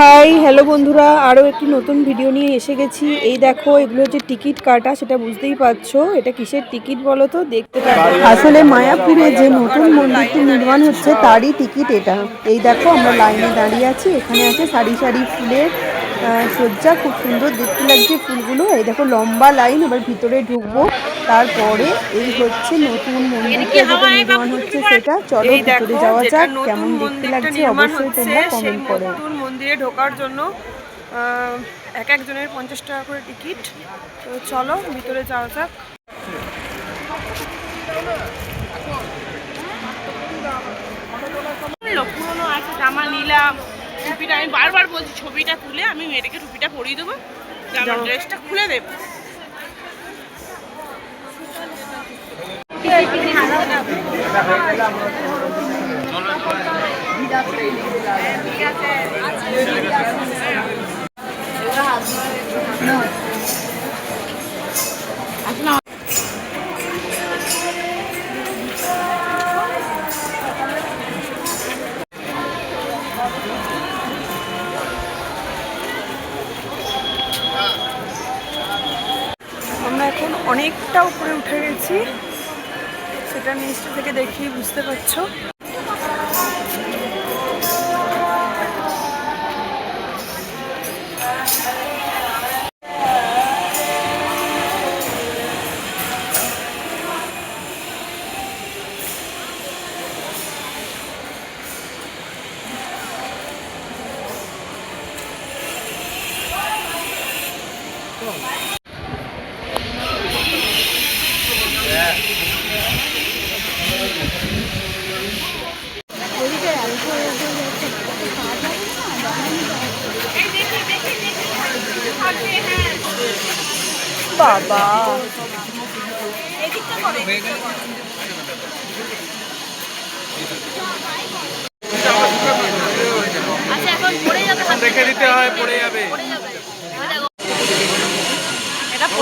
High, hello বন্ধুরা, আরও একটি নতুন ভিডিও নিয়ে এসে গেছি। এই দেখো, এগুলো হচ্ছে টিকিট কাটা, সেটা বুঝতেই পারছ। এটা কিসের টিকিট বলো তো? দেখতে আসলে মায়াপুরে যে নতুন মন্দিরটি নির্মাণ হচ্ছে, তারই টিকিট এটা। এই দেখো, আমরা লাইনে দাঁড়িয়ে আছি। এখানে আছে সারি সারি ফুলের সজ্জা খুব সুন্দর দেখতে লাগছে ফুলগুলো। এই দেখো লম্বা লাইন এবার ভিতরে ঢুকবো। তারপরে এই হচ্ছে নতুন যেটা নির্মাণ হচ্ছে সেটা। চলো ভিতরে যাওয়া যাক কেমন দেখতে লাগছে অবশ্যই তোমরা সেই কমেন্ট করো। নতুন মন্দিরে ঢোকার জন্য এক একজনের পঞ্চাশ টাকা করে টিকিট। তো চলো ভিতরে যাওয়া যাক পুরোনো আছে জামা নিলাম টুপিটা আমি বারবার বলছি ছবিটা তুলে আমি মেয়েটাকে টুপিটা পরিয়ে দেবো আমার ড্রেসটা খুলে দেবো। আমরা এখন অনেকটা উপরে উঠে গেছি। সেটা নিচটা থেকে দেখেই বুঝতে পারছ। বাবা। রেখে দিতে হয় পড়ে যাবে।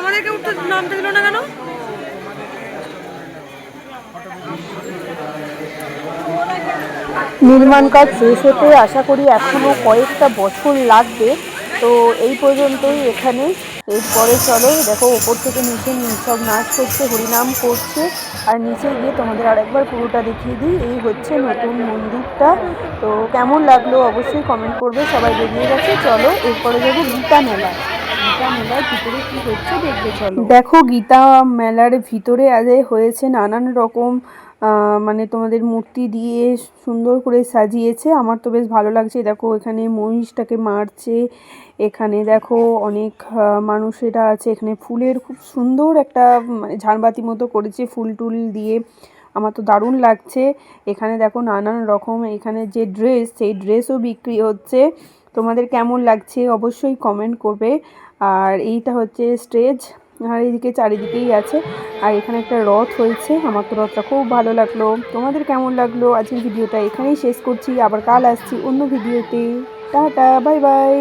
আমাদেরকে উঠতে নামতে দিল না কেন? নির্মাণ কাজ শেষ হতে আশা করি এখনও কয়েকটা বছর লাগবে। তো এই পর্যন্তই এখানে। এরপরে চলো, দেখো ওপর থেকে নিচে সব নাচ করছে, হরিনাম করছে। আর নিচে গিয়ে তোমাদের আরেকবার পুরোটা দেখিয়ে দিই। এই হচ্ছে নতুন মন্দিরটা। তো কেমন লাগল অবশ্যই কমেন্ট করবে, সবাই বেরিয়ে গেছে। চলো, এরপরে যাব গীতা মেলা দেখো, গীতা মেলার ভিতরে আজ হয়েছে নানান রকম মানে তোমাদের মূর্তি দিয়ে সুন্দর করে সাজিয়েছে। আমার তো বেশ ভালো লাগছে। দেখো, এখানে মহিষটাকে মারছে। এখানে দেখো, অনেক মানুষেরা আছে। এখানে ফুলের খুব সুন্দর একটা মানে ঝাড়বাতি মতো করেছে ফুল টুল দিয়ে। আমার তো দারুণ লাগছে। এখানে দেখো, নানান রকম, এখানে যে ড্রেস সেই ড্রেসও বিক্রি হচ্ছে। তোমাদের কেমন লাগছে অবশ্যই কমেন্ট করবে। আর এইটা হচ্ছে স্টেজ আর এইদিকে চারিদিকেই আছে। আর এখানে একটা রথ হয়েছে, আমার তো রথটা খুব ভালো লাগল। তোমাদের কেমন লাগল? আজকের ভিডিওটা এখানেই শেষ করছি, আবার কাল আসছি অন্য ভিডিওতে টাটা বাই বাই